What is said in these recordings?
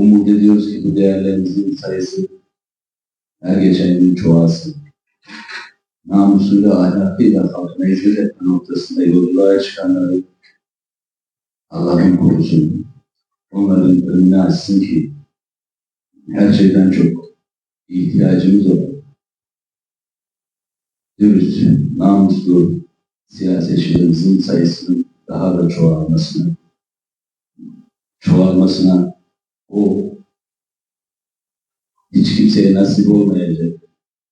Umut ediyoruz ki bu değerlerimizin sayısı her geçen gün çoğalsın. Namusuyla, ahlakıyla halkına hizmet etme noktasında yolculuğa çıkanları Allah'ın korusun. Onların önünü açsın ki her şeyden çok ihtiyacımız olan dürüst, namuslu siyasetçilerimizin sayısının daha da çoğalmasını, çoğalmasına o hiç kimseye nasip olmayacak.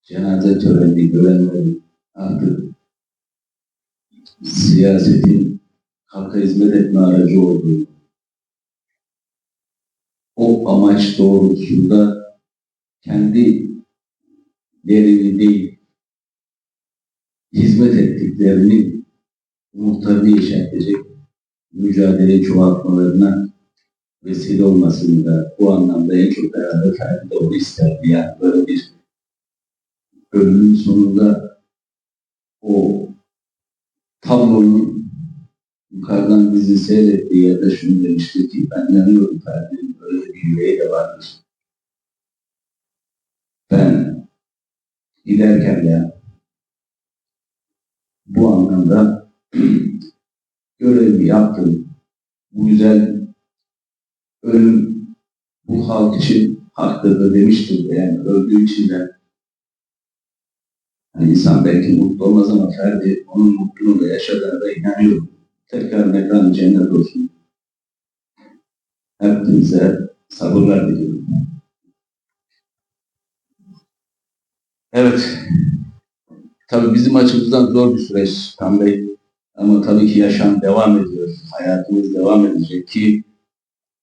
Cenaze töreni görenlerin artık siyasetin halka hizmet etme aracı olduğu o amaç doğrultusunda kendi yerini değil hizmet ettiklerini umutlarını yeşertecek mücadeleyi çoğaltmalarına vesile olmasını da bu anlamda en çok herhalde Ferdi de onu isterdi. Yani böyle bir ölümün sonunda o tablonun yukarıdan bizi seyrettiği yerde şunu demişti ki ben yanıyorum Ferdi'nin böyle bir yüreği de vardır. Ben giderken ya bu anlamda görevimi yaptım. Bu güzel ölüm bu halk için haktır demiştir. Yani öldüğü için de hani insan belki mutlu olmaz ama Ferdi onun mutluluğuyla yaşadığına da inanıyorum. Tekrar mekan cennet olsun. Hepinize sabırlar diliyorum. Evet. Tabii bizim açımızdan zor bir süreç Tam Bey. Ama tabii ki yaşam devam ediyor. Hayatımız devam edecek ki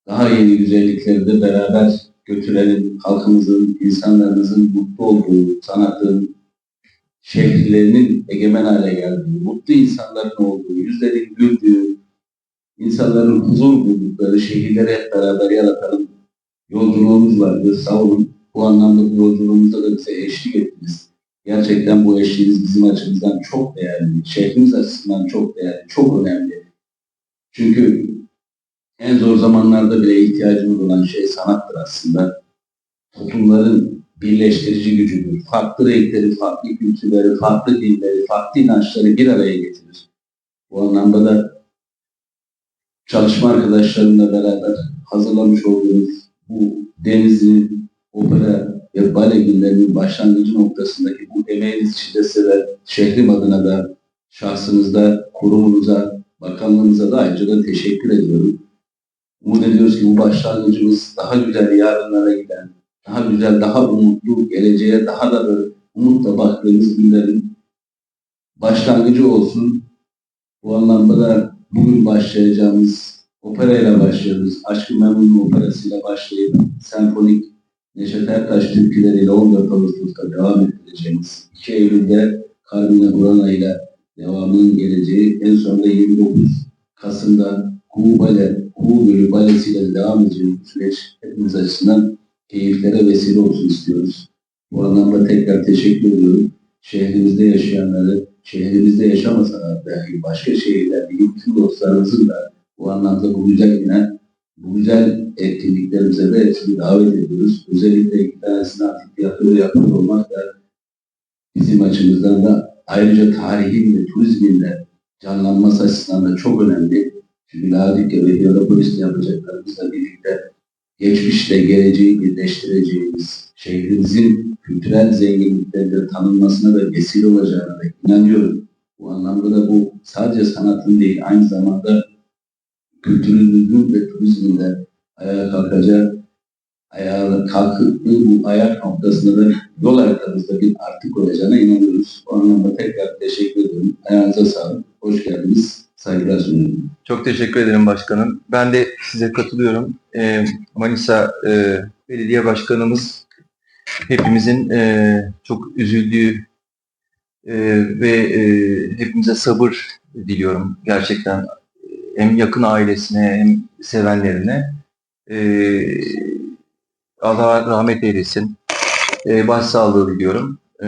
daha yeni güzellikleri de beraber götürelim. Halkımızın, insanlarımızın mutlu olduğu, sanatın, şehirlerinin egemen hale geldiği, mutlu insanların olduğu, yüzlerin güldüğü, insanların huzur buldukları şehirleri hep beraber yaratalım. Yolculuğumuz vardır, sağ olun. Bu anlamda bu yolculuğumuzda da bize eşlik ettiniz. Gerçekten bu eşliğiniz bizim açımızdan çok değerli, şehrimiz açısından çok değerli, çok önemli. Çünkü en zor zamanlarda bile ihtiyacımız olan şey sanattır aslında. Toplumların birleştirici gücüdür. Farklı renkleri, farklı kültürleri, farklı dilleri, farklı inançları bir araya getirir. Bu anlamda da çalışma arkadaşlarımla beraber hazırlamış olduğumuz bu Denizli Opera ve Bale günlerinin başlangıcı noktasındaki bu emeğiniz için de size şehrim adına da şahsınızda, kurumunuza, bakanlığınıza da ayrıca da teşekkür ediyorum. Umut ediyoruz ki bu başlangıcımız daha güzel yarınlara giden, daha güzel, daha umutlu, geleceğe daha da böyle umutla baktığımız günlerin başlangıcı olsun. Bu anlamda da bugün başlayacağımız operayla başlıyoruz. Aşkı Memnun operasıyla başlayıp senfonik Neşet Ertaş türküleriyle 14 Ağustos'ta devam ettireceğimiz 2 Eylül'de Kalbine Burana ile devamının geleceği en sonunda 29 Kasım'da Kuğu Kuğu Gölü Balesi'yle devam edeceğimiz bu süreç hepimiz açısından keyiflere vesile olsun istiyoruz. Bu anlamda tekrar teşekkür ediyorum. Şehrimizde yaşayanları, şehrimizde yaşamasalar dahi başka şehirlerdeki bütün dostlarımızın da bu anlamda bu güzel güne, bu güzel etkinliklerimize de hepsini davet ediyoruz. Özellikle iki tanesini artık tiyatro yapıyor olmak da bizim açımızdan da ayrıca tarihin ve turizmin de canlanması açısından da çok önemli. Çünkü Ladik'le ve Hierapolis'le yapacaklarımızla birlikte geçmişle geleceği birleştireceğimiz şehrimizin kültürel zenginliklerinde tanınmasına da vesile olacağına da inanıyorum. Bu anlamda da bu sadece sanatın değil aynı zamanda kültürümüzün ve turizmin de ayağa kalkacağı, ayağa kalkıp bu ayak noktasında da yol haritamızda bir artık olacağına inanıyoruz. Bu anlamda tekrar teşekkür ediyorum. Ayağınıza sağlık. Hoş geldiniz. Saygılar sunuyorum. Çok teşekkür ederim başkanım. Ben de size katılıyorum. Ee, Manisa e, Belediye Başkanımız hepimizin e, çok üzüldüğü e, ve e, hepimize sabır diliyorum gerçekten. Hem yakın ailesine hem sevenlerine. E, Allah rahmet eylesin. E, başsağlığı diliyorum. E,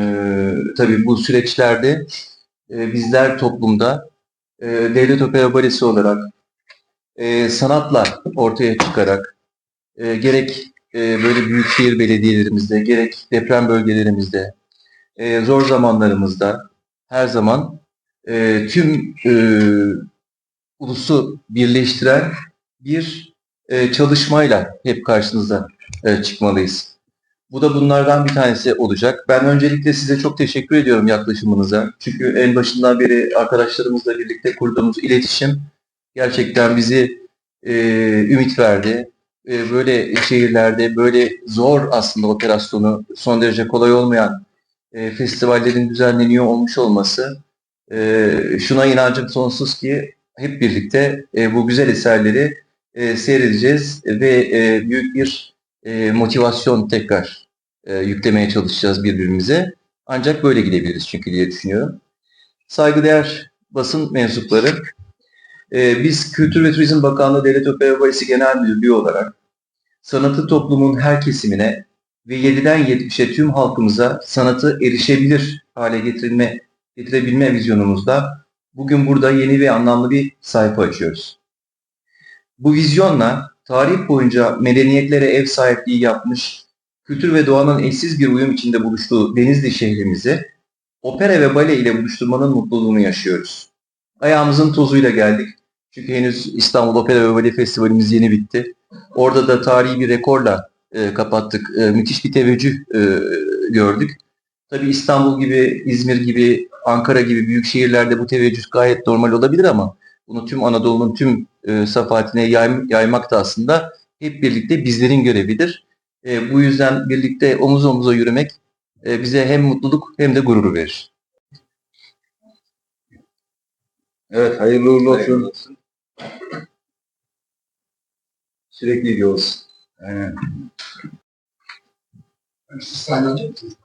tabii bu süreçlerde e, bizler toplumda e, devlet opera olarak e, sanatla ortaya çıkarak e, gerek e, böyle büyükşehir belediyelerimizde, gerek deprem bölgelerimizde, e, zor zamanlarımızda her zaman e, tüm e, ulusu birleştiren bir e, çalışmayla hep karşınıza e, çıkmalıyız. Bu da bunlardan bir tanesi olacak. Ben öncelikle size çok teşekkür ediyorum yaklaşımınıza. Çünkü en başından beri arkadaşlarımızla birlikte kurduğumuz iletişim gerçekten bizi e, ümit verdi. E, böyle şehirlerde böyle zor aslında operasyonu son derece kolay olmayan e, festivallerin düzenleniyor olmuş olması e, şuna inancım sonsuz ki hep birlikte e, bu güzel eserleri e, seyredeceğiz ve e, büyük bir e, motivasyon tekrar e, yüklemeye çalışacağız birbirimize. Ancak böyle gidebiliriz çünkü diye düşünüyorum. Saygıdeğer basın mensupları, e, biz Kültür ve Turizm Bakanlığı Devlet Opera Balesi Genel Müdürlüğü olarak sanatı toplumun her kesimine ve 7'den 70'e tüm halkımıza sanatı erişebilir hale getirilme, getirebilme vizyonumuzda bugün burada yeni ve anlamlı bir sayfa açıyoruz. Bu vizyonla tarih boyunca medeniyetlere ev sahipliği yapmış, kültür ve doğanın eşsiz bir uyum içinde buluştuğu Denizli şehrimizi opera ve bale ile buluşturmanın mutluluğunu yaşıyoruz. Ayağımızın tozuyla geldik. Çünkü henüz İstanbul Opera ve Bale Festivalimiz yeni bitti. Orada da tarihi bir rekorla e, kapattık. E, müthiş bir teveccüh e, gördük. Tabii İstanbul gibi, İzmir gibi, Ankara gibi büyük şehirlerde bu teveccüh gayet normal olabilir ama bunu tüm Anadolu'nun tüm e, safahatine yay- yaymak da aslında hep birlikte bizlerin görevidir. E, bu yüzden birlikte omuz omuza yürümek e, bize hem mutluluk hem de gurur verir. Evet, hayırlı uğurlu olsun. Sürekli gidiyoruz. Aynen. Siz?